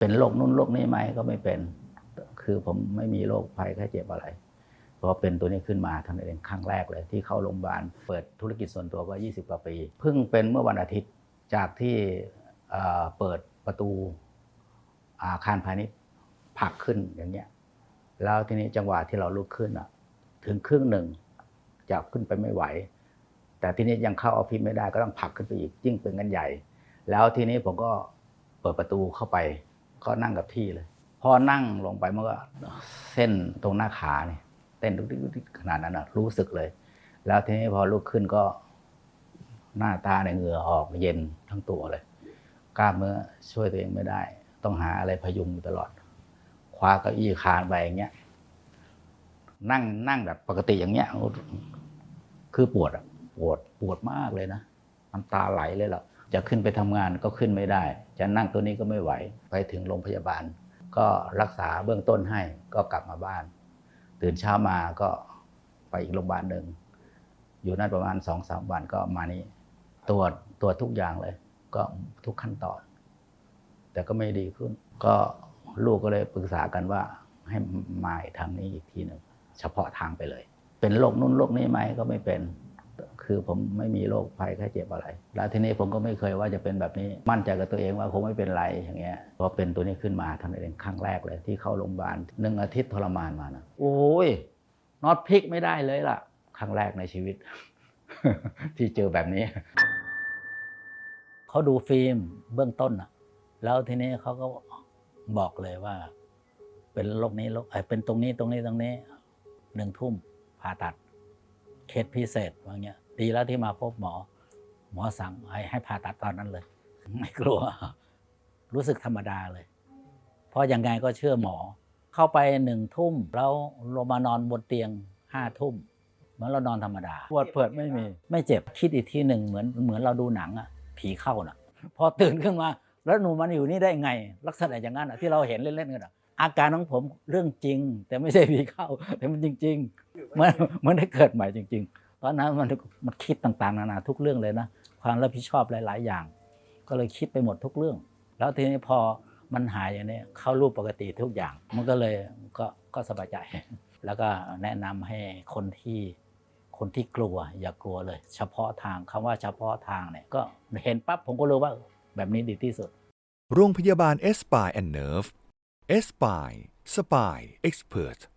เป็นโรคนู้นโรคนี้ไหมก็ไม่เป็น คือผมไม่มีโรคภัยแค่เจ็บอะไรพอเป็นตัวนี้ขึ้นมาท่านนเองครั้งแรกเลย ที่เข้าโรงพยาบาลเปิดธุรกิจส่วนตัวก็ 20 กว่าปี เพิ่งเป็นเมื่อวันอาทิตย์จากที่เปิดประตูอาคารพาณิชย์ผลักขึ้นอย่างเงี้ยแล้วทีนี้จังหวะที่เราลุกขึ้นอะถึงครึ่งหนึ่งจะขึ้นไปไม่ไหว แต่ทีนี้ยังเข้าออฟฟิศไม่ได้ก็ต้องผลักขึ้นไปอีกยิ่งเป็นกันใหญ่ แล้วทีนี้ผมก็เปิดประตูเข้าไป ก็นั่งกับที่เลย พอนั่งลงไปมันก็เส้นตรงหน้าขาเนี่ยเต้นดุกๆๆขนาดนั้นนะรู้สึกเลย แล้วทีนี้พอลุกขึ้นก็ หน้าตาในเหงื่อออกเย็นทั้งตัวเลยกล้ามเนื้อช่วยตัวเองไม่ได้ ต้องหาอะไรพยุงอยู่ตลอด คว้าเก้าอี้คานไปอย่างเงี้ยนั่งนั่งแบบปกติอย่างเงี้ยคือปวดอะปวดปวดมากเลยนะน้ำตาไหลเลยล่ะ จะขึ้นไปทำงานก็ขึ้นไม่ได้ จะนั่งตัวนี้ก็ไม่ไหว ไปถึงโรงพยาบาล ก็รักษาเบื้องต้นให้ก็กลับมาบ้าน ตื่นเช้ามาก็ไปอีกโรงพยาบาลหนึ่งอยู่นั่นประมาณสองสามวันก็มานี่ตรวจตรวจทุกอย่างเลย ก็ทุกขั้นตอน แต่ก็ไม่ดีขึ้น ก็ลูกก็เลยปรึกษากันว่าให้มาทางนี้อีกทีหนึ่งเฉพาะทางไปเลย เป็นโรคนู้นโรคนี้ไหมก็ไม่เป็น คือผมไม่มีโรคภัยแค่เจ็บอะไร แล้วทีนี้ผมก็ไม่เคยว่าจะเป็นแบบนี้ มั่นใจกับตัวเองว่าคงไม่เป็นไรอย่างเงี้ยพอเป็นตัวนี้ขึ้นมาท่านนเองครั้งแรกเลยที่เข้าโรงพยาบาลหนึ่งอาทิตย์ทรมานมานะโอ้ยน็อตพลิกไม่ได้เลยล่ะ ครั้งแรกในชีวิต ที่เจอแบบนี้เขาดูฟิล์มเบื้องต้นอะแล้วทีนี้เขาก็บอกเลยว่า เป็นโรคนี้โรคไอเป็นตรงนี้ตรงนี้ตรงนี้หนึ่งทุ่มผ่าตัด เคสพิเศษว่าเงี้ยดีแล้วที่มาพบหมอ หมอสั่งให้ให้ผ่าตัดตอนนั้นเลย ไม่กลัว รู้สึกธรรมดาเลย เพราะยังไงก็เชื่อหมอ เข้าไปหนึ่งทุ่มแล้วลงมานอนบนเตียงห้าทุ่มเหมือนเรานอนธรรมดาปวดเปิดไม่มี ไม่เจ็บคิดอีกทีหนึ่งเหมือนเหมือนเราดูหนังอะผีเข้าน่ะ พอตื่นขึ้นมา แล้วหนูมันอยู่นี่ได้ไง ลักษณะอย่างนั้นอะที่เราเห็นเล่นๆกันอะ อาการของผมเรื่องจริง แต่ไม่ใช่ผีเข้า แต่มันจริงๆมันมันได้เกิดใหม่จริง ๆ ตอนนั้นมันมันคิดต่างๆนานาทุกเรื่องเลยนะความรับผิดชอบหลาย ๆ อย่าง ก็เลยคิดไปหมดทุกเรื่อง แล้วทีนี้พอมันหายอย่างนี้เข้ารูปปกติทุกอย่าง มันก็เลยก็ก็สบายใจ แล้วก็แนะนำให้คนที่คนที่กลัวอย่ากลัวเลย เฉพาะทางคำว่าเฉพาะทางเนี่ยก็เห็นปั๊บผมก็รู้ว่าแบบนี้ดีที่สุด โรงพยาบาล e s p i and Nerve e s p spy Spy Expert.